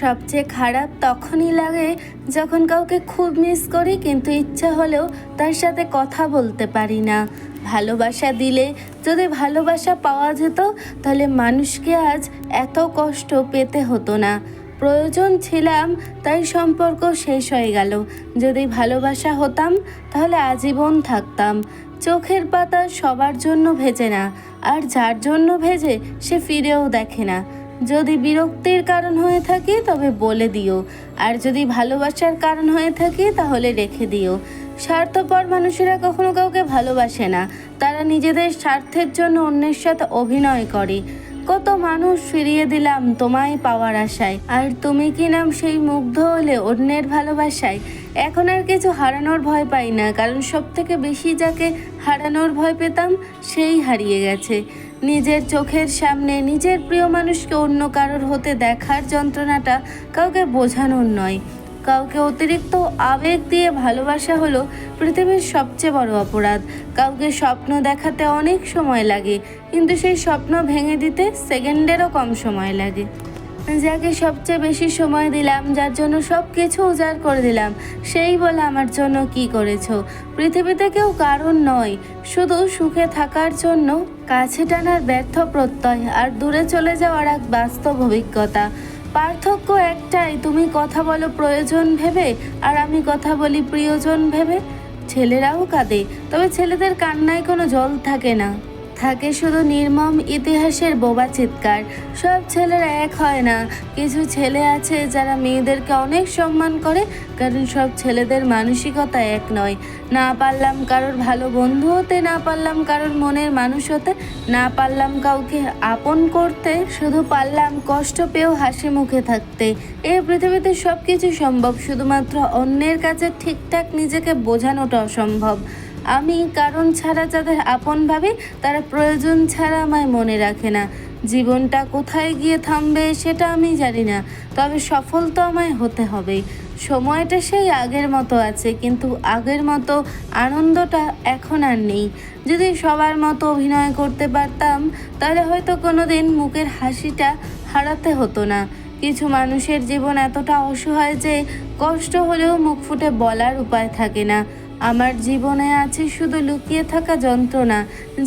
সবচেয়ে খারাপ তখনই লাগে যখন কাউকে খুব মিস করি কিন্তু ইচ্ছা হলেও তার সাথে কথা বলতে পারি না। ভালোবাসা দিলে যদি ভালোবাসা পাওয়া যেত, তাহলে মানুষকে আজ এত কষ্ট পেতে হতো না। প্রয়োজন ছিলাম, তাই সম্পর্ক শেষ হয়ে গেল। যদি ভালোবাসা হতাম, তাহলে আজীবন থাকতাম। চোখের পাতা সবার জন্য ভেজে না, আর যার জন্য ভেজে সে ফিরেও দেখে না। যদি বিরক্তির কারণ হয়ে থাকে, তবে বলে দিও। আর যদি ভালোবাসার কারণ হয়ে থাকে, তাহলে রেখে দিও। স্বার্থপর মানুষেরা কখনো কাউকে ভালোবাসে না। তারা নিজেদের স্বার্থের জন্য অন্যের সাথে অভিনয় করে। কত মানুষ ফিরিয়ে দিলাম তোমায় পাওয়ার আশায়। আর তুমি কি নাম সেই মুগ্ধ হলে অন্যের ভালোবাসায়? এখন আর কিছু হারানোর ভয় পাই না, কারণ সব থেকে বেশি যাকে হারানোর ভয় পেতাম, সেই হারিয়ে গেছে। নিজের চোখের সামনে নিজের প্রিয় মানুষকে অন্য কারোর হতে দেখার যন্ত্রণাটা কাউকে বোঝানোর নয়। কাউকে অতিরিক্ত আবেগ দিয়ে ভালোবাসা হলো পৃথিবীর সবচেয়ে বড় অপরাধ। কাউকে স্বপ্ন দেখাতে অনেক সময় লাগে, কিন্তু সেই স্বপ্ন ভেঙে দিতে সেকেন্ডেরও কম সময় লাগে। যাকে সবচেয়ে বেশি সময় দিলাম, যার জন্য সব কিছু উজাড় করে দিলাম, সেই বলে আমার জন্য কি করেছ? পৃথিবীতে কেউ কারণ নয়, শুধু সুখে থাকার জন্য কাছে টানার ব্যর্থ প্রত্যয় আর দূরে চলে যাওয়ার এক বাস্তব অভিজ্ঞতা। পার্থক্য একটাই, তুমি কথা বলো প্রয়োজন ভেবে আর আমি কথা বলি প্রিয়জন ভেবে। ছেলেরাও কাঁদে, তবে ছেলেদের কান্নায় কোনো জল থাকে না। থাকে শুধু নির্মম ইতিহাসের বোবা চিৎকার। সব ছেলেরা এক হয় না। কিছু ছেলে আছে যারা মেয়েদেরকে অনেক সম্মান করে, কারণ সব ছেলেদের মানসিকতা এক নয়। না পারলাম কারোর ভালো বন্ধু হতে, না পারলাম কারোর মনের মানুষ হতে, না পারলাম কাউকে আপন করতে, শুধু পারলাম কষ্ট পেয়েও হাসি মুখে থাকতে। এই পৃথিবীতে সব কিছু সম্ভব, শুধুমাত্র অন্যের কাছে ঠিকঠাক নিজেকে বোঝানোটা অসম্ভব। আমি কারণ ছাড়া যাদের আপন ভাবি, তারা প্রয়োজন ছাড়া আমায় মনে রাখে না। জীবনটা কোথায় গিয়ে থামবে সেটা আমি জানি না, তবে সফল তো আমায় হতে হবে সময়টা সেই আগের মতো আছে, কিন্তু আগের মতো আনন্দটা এখন আর নেই। যদি সবার মতো অভিনয় করতে পারতাম, তাহলে হয়তো কোনো দিন মুখের হাসিটা হারাতে হতো না। কিছু মানুষের জীবন এতটা অসহায় যে, কষ্ট হলেও মুখ ফুটে বলার উপায় থাকে না। আমার জীবনে আছে শুধু লুকিয়ে থাকা যন্ত্রণা,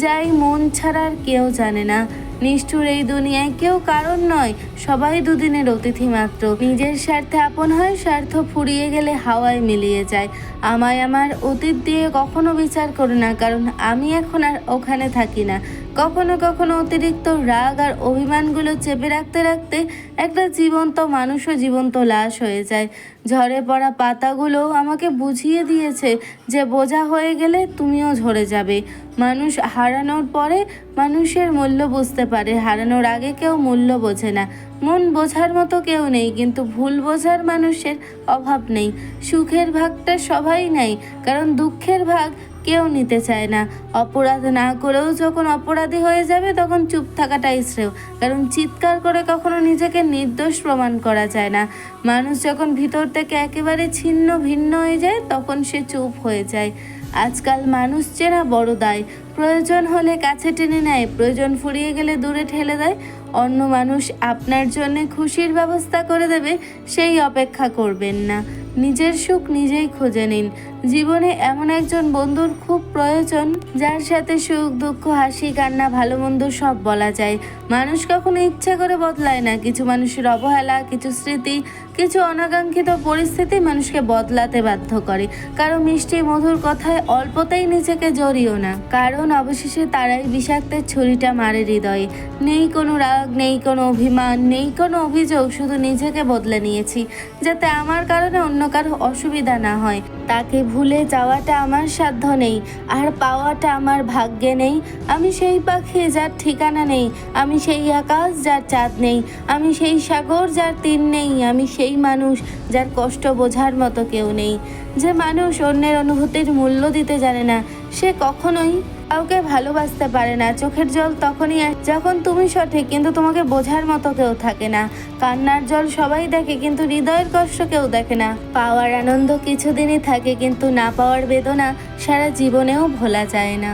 যাই মন ছাড়া আর কেউ জানে না। নিষ্ঠুর এই দুনিয়ায় কেউ কারণ নয়, সবাই দুদিনের অতিথি মাত্র। নিজের স্বার্থে আপন হয়, স্বার্থ ফুরিয়ে গেলে হাওয়ায় মিলিয়ে যায়। আমায় আমার অতীত দিয়ে কখনো বিচার করো না, কারণ আমি এখন আর ওখানে থাকি না। কখনো কখনো অতিরিক্ত রাগ আর অভিমানগুলো চেপে রাখতে রাখতে একটা জীবন্ত মানুষও জীবন্ত লাশ হয়ে যায়। ঝরে পড়া পাতাগুলো আমাকে বুঝিয়ে দিয়েছে যে বোঝা হয়ে গেলে তুমিও ঝরে যাবে। মানুষ হারানোর পরে মানুষের মূল্য বুঝতে পারে। হারানোর আগে কেউ মূল্য বোঝে না। মন বোঝার মতো কেউ নেই, কিন্তু ভুল বোঝার মানুষের অভাব নেই। সুখের ভাগটা সবাই নেয়, কারণ দুঃখের ভাগ কেউ নিতে চায় না। অপরাধ না করেও যখন অপরাধী হয়ে যাবে, তখন চুপ থাকাটাই শ্রেয়। কারণ চিৎকার করে কখনো নিজেকে নির্দোষ প্রমাণ করা যায় না। মানুষ যখন ভিতর থেকে একেবারে ছিন্ন ভিন্ন হয়ে যায়, তখন সে চুপ হয়ে যায়। আজকাল মানুষ চেনা বড় দায়। প্রয়োজন হলে কাছে টেনে নেয়, প্রয়োজন ফুরিয়ে গেলে দূরে ঠেলে দেয়। অন্য মানুষ আপনার জন্য খুশির ব্যবস্থা করে দেবে, সেই অপেক্ষা করবেন না। নিজের সুখ নিজেই খুঁজে নিন। জীবনে এমন একজন বন্ধুর খুব প্রয়োজন, যার সাথে সুখ, দুঃখ, হাসি, কান্না, ভালো মন্দ সব বলা যায়। মানুষ কখনো ইচ্ছা করে বদলায় না। কিছু মানুষের অবহেলা, কিছু স্মৃতি, কিছু অনাকাঙ্ক্ষিত পরিস্থিতি মানুষকে বদলাতে বাধ্য করে। কারও মিষ্টি মধুর কথায় অল্পতেই নিজেকে জড়িও না। কারণ অবশেষে তারাই বিষাক্তের ছুরিটা মারে হৃদয়ে। নেই কোনো রাগ, নেই কোনো অভিমান, নেই কোনো অভিযোগ, শুধু নিজেকে বদলে নিয়েছি। যাতে আমার কারণে অন্য কারও অসুবিধা না হয়। তাকে ভুলে যাওয়াটা আমার সাধ্য নেই, আর পাওয়াটা আমার ভাগ্যে নেই। আমি সেই পাখি যার ঠিকানা নেই, আমি সেই আকাশ যার চাঁদ নেই, আমি সেই সাগর যার তীর নেই, আমি সেই মানুষ যার কষ্ট বোঝার মতো কেউ নেই। যে মানুষ অন্যের অনুভূতির মূল্য দিতে জানে না, সে কখনোই কাউকে ভালোবাসতে পারে না, চোখের জল তখনই যখন তুমি সঠিক, কিন্তু তোমাকে বোঝার মতো কেউ থাকে না। কান্নার জল সবাই দেখে, কিন্তু হৃদয়ের কষ্ট কেউ দেখে না। পাওয়ার আনন্দ কিছুদিনই থাকে, কিন্তু না পাওয়ার বেদনা সারা জীবনেও ভোলা যায় না।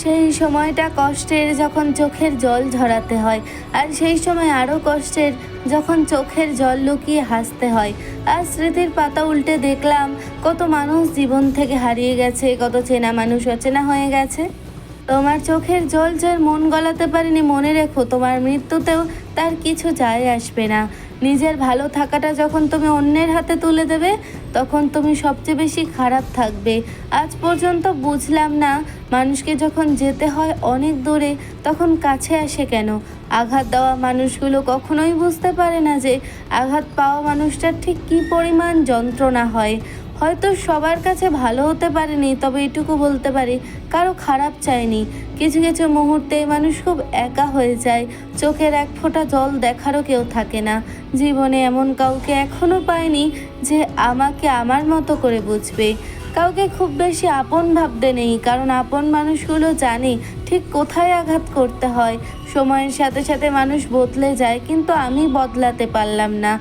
সেই সময়টা কষ্টের যখন চোখের জল ঝরাতে হয়, আর সেই সময় আরও কষ্টের যখন চোখের জল লুকিয়ে হাসতে হয়। আর স্মৃতির পাতা উল্টে দেখলাম, কত মানুষ জীবন থেকে হারিয়ে গেছে, কত চেনা মানুষ অচেনা হয়ে গেছে। তোমার চোখের জল যার মন গলাতে পারেনি, মনে রেখো, তোমার মৃত্যুতেও তার কিছু যায় আসবে না। নিজের ভালো থাকাটা যখন তুমি অন্যের হাতে তুলে দেবে, তখন তুমি সবচেয়ে বেশি খারাপ থাকবে। আজ পর্যন্ত বুঝলাম না, মানুষকে যখন যেতে হয় অনেক দূরে, তখন কাছে আসে কেন? আঘাত দেওয়া মানুষগুলো কখনোই বুঝতে পারে না যে, আঘাত পাওয়া মানুষটার ঠিক কী পরিমাণ যন্ত্রণা হয়। হয়তো সবার কাছে ভালো হতে পারেনি, তবে এটুকু বলতে পারি, কারও খারাপ চায়নি। কিছু কিছু মুহূর্তে মানুষ খুব একা হয়ে যায়, চোখের এক ফোঁটা জল দেখারও কেউ থাকে না। জীবনে এমন কাউকে এখনও পায়নি যে আমাকে আমার মতো করে বুঝবে। কাউকে খুব বেশি আপন ভাবতে নেই, কারণ আপন মানুষগুলো জানে ঠিক কোথায় আঘাত করতে হয়। সময়ের সাথে সাথে মানুষ বদলে যায়, কিন্তু আমি বদলাতে পারলাম না।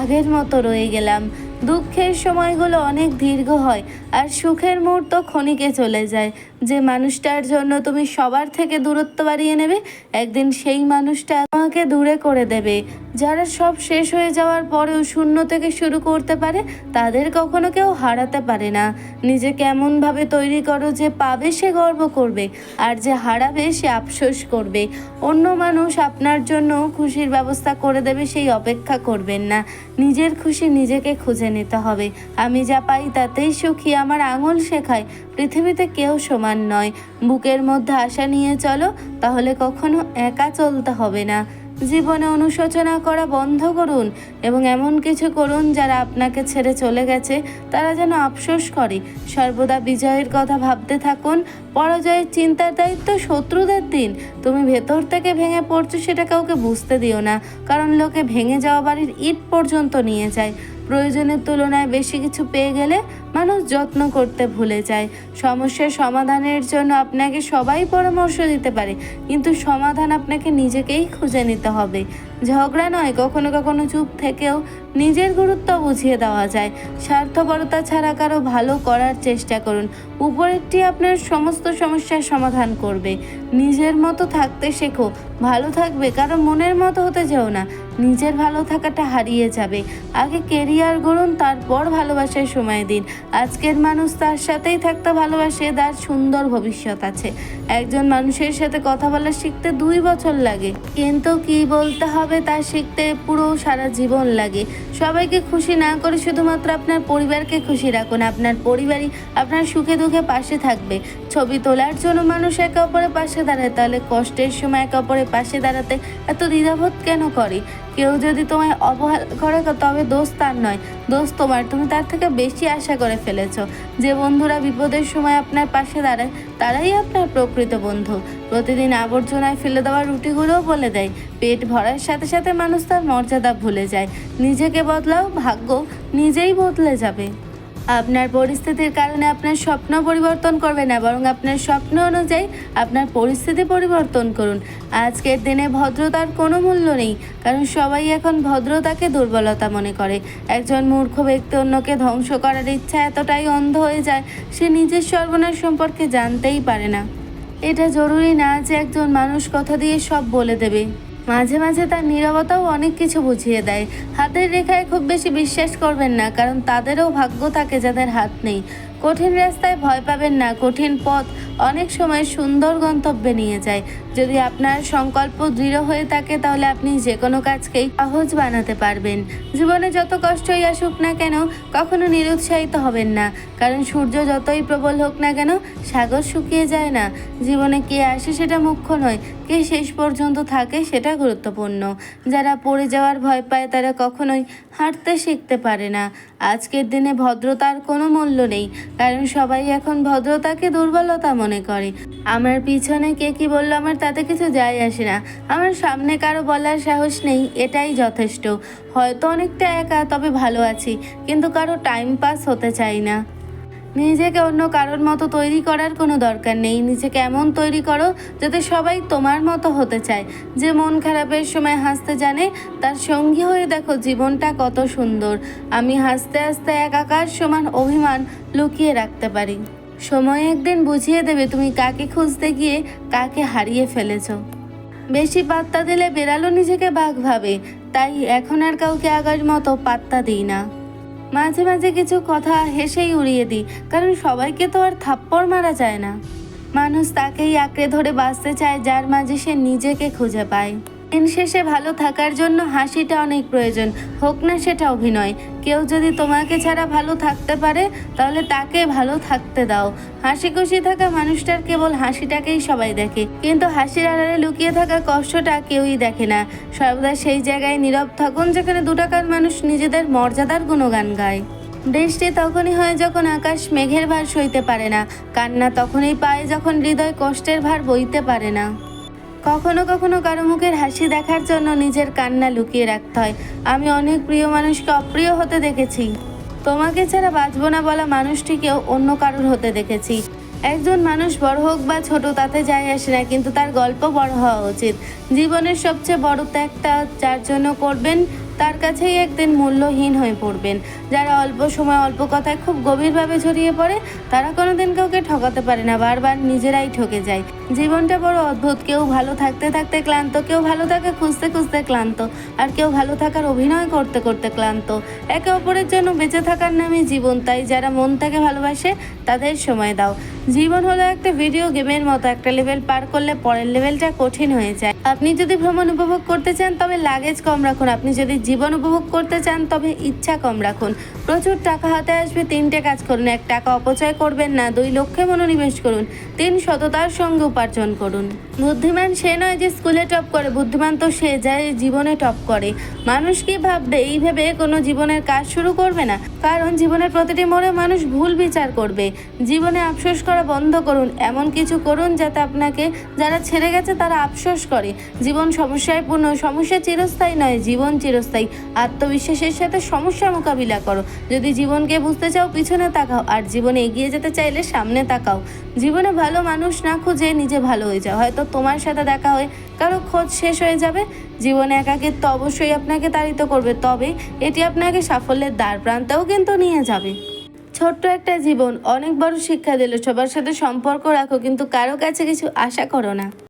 আগের মতো রয়ে গেলাম। দুঃখের সময়গুলো অনেক দীর্ঘ হয় আর সুখের মুহূর্ত ক্ষণিকে চলে যায়। যে মানুষটার জন্য তুমি সবার থেকে দূরত্ব বাড়িয়ে নেবে, একদিন সেই মানুষটা তোমাকে দূরে করে দেবে। যারা সব শেষ হয়ে যাওয়ার পরেও শূন্য থেকে শুরু করতে পারে, তাদের কখনো কেউ হারাতে পারে না। নিজেকে এমনভাবে তৈরি করো যে পাবে সে গর্ব করবে, আর যে হারাবে সে আফসোস করবে। অন্য মানুষ আপনার জন্য খুশির ব্যবস্থা করে দেবে, সেই অপেক্ষা করবেন না। নিজের খুশি নিজেকে খুঁজে নিতে হবে। আমি যা পাই তাতেই সুখী। আমার আঙুল শেখায়, পৃথিবীতে কেউ সমান নয়। বুকের মধ্যে আশা নিয়ে চলো, তাহলে কখনো একা চলতে হবে না। জীবনে অনুশোচনা করা বন্ধ করুন এবং এমন কিছু করুন যারা আপনাকে ছেড়ে চলে গেছে, তারা যেন আফসোস করে। সর্বদা বিজয়ের কথা ভাবতে থাকুন। পরাজয়ের চিন্তার দায়িত্ব শত্রুদের দিন। তুমি ভেতর থেকে ভেঙে পড়ছো সেটা কাউকে বুঝতে দিও না, কারণ লোকে ভেঙে যাওয়া বাড়ির ইট পর্যন্ত নিয়ে যায়। প্রয়োজনের তুলনায় বেশি কিছু পেয়ে গেলে মানুষ যত্ন করতে ভুলে যায়। সমস্যার সমাধানের জন্য আপনাকে সবাই পরামর্শ দিতে পারে, কিন্তু সমাধান আপনাকে নিজেকেই খুঁজে নিতে হবে। ঝগড়া নয়, কখনো কখনো চুপ থেকেও নিজের গুরুত্ব বুঝিয়ে দেওয়া যায়। স্বার্থপরতা ছাড়া কারও ভালো করার চেষ্টা করুন। উপরেরটি আপনার সমস্ত সমস্যার সমাধান করবে। নিজের মতো থাকতে শেখো। ভালো থাকবে, কারও মনের মতো হতে যেও না। নিজের ভালো থাকাটা হারিয়ে যাবে। আগে কেরিয়ার গড়ুন, তারপর ভালোবাসার সময় দিন। আজকের মানুষ তার সাথেই থাকতে ভালোবাসে, তার সুন্দর ভবিষ্যৎ আছে। একজন মানুষের সাথে কথা বলা শিখতে দুই বছর লাগে। কিন্তু কি বলতে হবে? তা শিখতে পুরো সারা জীবন লাগে। সবাইকে খুশি না করে শুধুমাত্র আপনার পরিবারকে খুশি রাখুন। আপনার পরিবারই আপনার সুখে দুঃখে পাশে থাকবে। ছবি তোলার জন্য মানুষ একে অপরের পাশে দাঁড়ায়, তাহলে কষ্টের সময় একে অপরের পাশে দাঁড়াতে এত দ্বিধাবোধ কেন করে? কেউ যদি তোমায় অবহেলা করে, তবে দোষ তার নয়। দোষ তোমার। তুমি তার থেকে বেশি আশা করে ফেলেছ। যে বন্ধুরা বিপদের সময় আপনার পাশে দাঁড়ায়, তারাই আপনার প্রকৃত বন্ধু। প্রতিদিন আবর্জনায় ফেলে দেওয়া রুটিগুলোও বলে দেয়। পেট ভরার সাথে সাথে মানুষ তার মর্যাদা ভুলে যায়। নিজেকে বদলাও, ভাগ্য নিজেই বদলে যাবে। আপনার পরিস্থিতির কারণে আপনার স্বপ্ন পরিবর্তন করবে না, বরং আপনার স্বপ্ন অনুযায়ী আপনার পরিস্থিতি পরিবর্তন করুন। আজকের দিনে ভদ্রতার কোনো মূল্য নেই, কারণ সবাই এখন ভদ্রতাকে দুর্বলতা মনে করে। একজন মূর্খ ব্যক্তি অন্যকে ধ্বংস করার ইচ্ছা এতটাই অন্ধ হয়ে যায়, সে নিজের সর্বনাশ সম্পর্কে জানতেই পারে না। এটা জরুরি না যে একজন মানুষ কথা দিয়ে সব বলে দেবে। মাঝে মাঝে তার নীরবতাও অনেক কিছু বুঝিয়ে দেয়। হাতের রেখায় খুব বেশি বিশ্বাস করবেন না, কারণ তাদেরও ভাগ্য থাকে যাদের হাত নেই। কঠিন রাস্তায় ভয় পাবেন না, কঠিন পথ অনেক সময় সুন্দর গন্তব্যে নিয়ে যায়। যদি আপনার সংকল্প দৃঢ় হয়ে থাকে, তাহলে আপনি যে কোনো কাজকেই সহজ বানাতে পারবেন। জীবনে যত কষ্টই আসুক না কেন, কখনো নিরুৎসাহিত হবেন না। কারণ সূর্য যতই প্রবল হোক না কেন, সাগর শুকিয়ে যায় না। জীবনে কে আসে সেটা মুখ্য নয় কে শেষ পর্যন্ত থাকে সেটা গুরুত্বপূর্ণ। যারা পড়ে যাওয়ার ভয় পায় তারা কখনোই হাঁটতে শিখতে পারে না। আজকের দিনে ভদ্রতার কোনো মূল্য নেই, কারণ সবাই এখন ভদ্রতাকে দুর্বলতা মনে করে। আমার পিছনে কে কি বলল আমার তাতে কিছু যায় আসে না। আমার সামনে কারও বলার সাহস নেই, এটাই যথেষ্ট। হয়তো অনেকটা একা, তবে ভালো আছি, কিন্তু কারও টাইম পাস হতে চাই না। নিজেকে অন্য কারোর মতো তৈরি করার কোনো দরকার নেই। নিজেকে এমন তৈরি করো যাতে সবাই তোমার মতো হতে চায়। যে মন খারাপের সময় হাসতে জানে, তার সঙ্গী হয়ে দেখো জীবনটা কত সুন্দর। আমি হাসতে হাসতে একাকার সমান অভিমান লুকিয়ে রাখতে পারি। সময় একদিন বুঝিয়ে দেবে তুমি কাকে খুঁজতে গিয়ে কাকে হারিয়ে ফেলেছো। বেশি পাত্তা দিলে বেড়ালো নিজেকে বাঘ ভাবে তাই এখন আর কাউকে আগার মতো পাত্তা দিই না। মাঝে মাঝে কিছু কথা হেসেই উড়িয়ে দিই, কারণ সবাইকে তো আর থাপ্পড় মারা যায় না। মানুষ তাকেই আঁকড়ে ধরে বাঁচতে চায়, যার মাঝে সে নিজেকে খুঁজে পায়। দিন শেষে ভালো থাকার জন্য হাসিটা অনেক প্রয়োজন। হোক না সেটা অভিনয়। কেউ যদি তোমাকে ছাড়া ভালো থাকতে পারে, তাহলে তাকে ভালো থাকতে দাও। হাসি খুশি থাকা মানুষটার কেবল হাসিটাকেই সবাই দেখে। কিন্তু হাসির আড়ালে লুকিয়ে থাকা কষ্টটা কেউই দেখে না। সর্বদা সেই জায়গায় নীরব থাকুন যেখানে দু টাকার মানুষ নিজেদের মর্যাদার গুণগান গায়। বৃষ্টি তখনই হয় যখন আকাশ মেঘের ভার সইতে পারে না। কান্না তখনই পায় যখন হৃদয় কষ্টের ভার বইতে পারে না। কখনো কখনো কারও মুখের হাসি দেখার জন্য নিজের কান্না লুকিয়ে রাখতে হয়। আমি অনেক প্রিয় মানুষকে অপ্রিয় হতে দেখেছি। তোমাকে ছাড়া বাঁচবো না বলা মানুষটিকেও অন্য কারোর হতে দেখেছি। একজন মানুষ বড় হোক বা ছোট, তাতে যায় আসে না, কিন্তু তার গল্প বড় হওয়া উচিত। জীবনের সবচেয়ে বড় ত্যাগটা যার জন্য করবেন তার কাছেই একদিন মূল্যহীন হয়ে পড়বেন। যারা অল্প সময় অল্প কথায় খুব গভীরভাবে ছড়িয়ে পড়ে, তারা কোনোদিন কাউকে ঠকাতে পারে না, বারবার নিজেরাই ঠকে যায়। জীবনটা বড় অদ্ভুত, কেউ ভালো থাকতে থাকতে ক্লান্ত, কেউ ভালো থাকে খুঁজতে খুঁজতে ক্লান্ত, আর কেউ ভালো থাকার অভিনয় করতে করতে ক্লান্ত। একে অপরের জন্য বেঁচে থাকার নামে জীবন, তাই যারা মন থেকে ভালোবাসে, তাদের সময় দাও। জীবন হলো একটা ভিডিও গেমের মতো, একটা লেভেল পার করলে পরের লেভেলটা কঠিন হয়ে যায়। আপনি যদি ভ্রমণ উপভোগ করতে চান, তবে লাগেজ কম রাখুন। আপনি যদি জীবন উপভোগ করতে চান, তবে ইচ্ছা কম রাখুন। প্রচুর টাকা হাতে আসবে, তিনটে কাজ করুন, এক টাকা অপচয় করবেন না, দুই লক্ষ্যে মনোনিবেশ করুন, তিন সততার সঙ্গে উপার্জন করুন। বুদ্ধিমান সে নয় যে স্কুলে টপ করে, বুদ্ধিমান তো সে যায় জীবনে টপ করে। মানুষ কি ভাববে, এই ভেবে কোনো জীবনের কাজ শুরু করবে না? কারণ জীবনের প্রতিটি মোড়ে মানুষ ভুল বিচার করবে। জীবনে আফসোস করা বন্ধ করুন, এমন কিছু করুন যাতে আপনাকে যারা ছেড়ে গেছে তারা আফসোস করে। জীবন সমস্যায় পূর্ণ, সমস্যা চিরস্থায়ী নয়, জীবন চিরস্থায়ী। আত্মবিশ্বাসের সাথে সমস্যা মোকাবিলা করো। যদি জীবনকে বুঝতে চাও, পিছনে তাকাও, আর জীবনে এগিয়ে যেতে চাইলে সামনে তাকাও। জীবনে ভালো মানুষ না খুঁজে নিজে ভালো হয়ে যাও। হয়তো তোমার সাথে দেখা হয়ে কারও খোঁজ শেষ হয়ে যাবে। জীবনে একাকিত্ব অবশ্যই আপনাকে তাড়িত করবে, তবে এটি আপনাকে সাফল্যের দ্বার প্রান্তেও কিন্তু নিয়ে যাবে। ছোট্ট একটা জীবন, অনেক বড় শিক্ষা দিল, সবার সাথে সম্পর্ক রাখো, কিন্তু কারও কাছে কিছু আশা করো না।